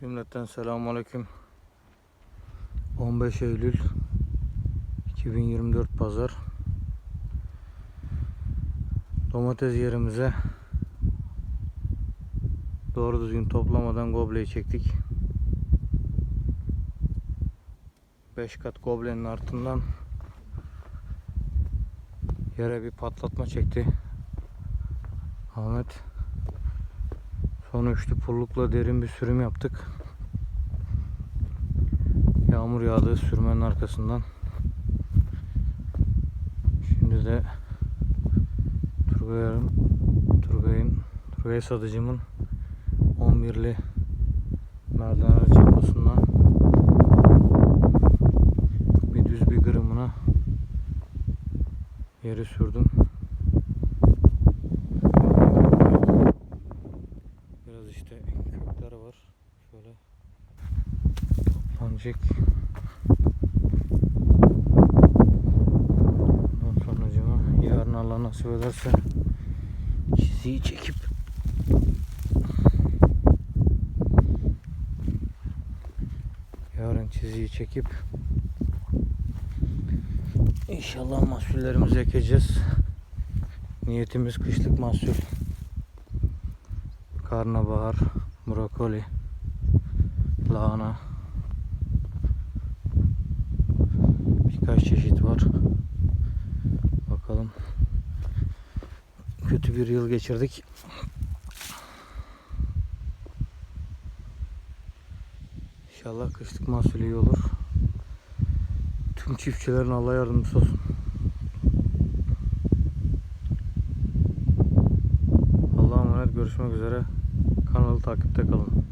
Cümleten selamun aleyküm. 15 Eylül 2024 Pazar. Domates yerimize doğru düzgün toplamadan gobleyi çektik. 5 kat goblenin altından yere bir patlatma çekti. Ahmet Sonra üçlü pullukla derin bir sürüm yaptık. Yağmur yağdı sürmenin arkasından. Şimdi de Turgay'ın Turgay'ın Turgay satıcımın 11'li merdiven çapasından bir düz bir gırımına yeri sürdüm. Şöyle toplanacak. Ondan sonracıma yarın Allah nasip ederse çiziyi çekip yarın çiziyi çekip inşallah mahsullerimizi ekeceğiz. Niyetimiz kışlık mahsul karnabahar, brokoli, lahana. Birkaç çeşit var. Bakalım. Kötü bir yıl geçirdik. İnşallah kışlık mahsul iyi olur. Tüm çiftçilerin Allah yardımcısı olsun. Allah'a emanet görüşmek üzere. Kanalı takipte kalın.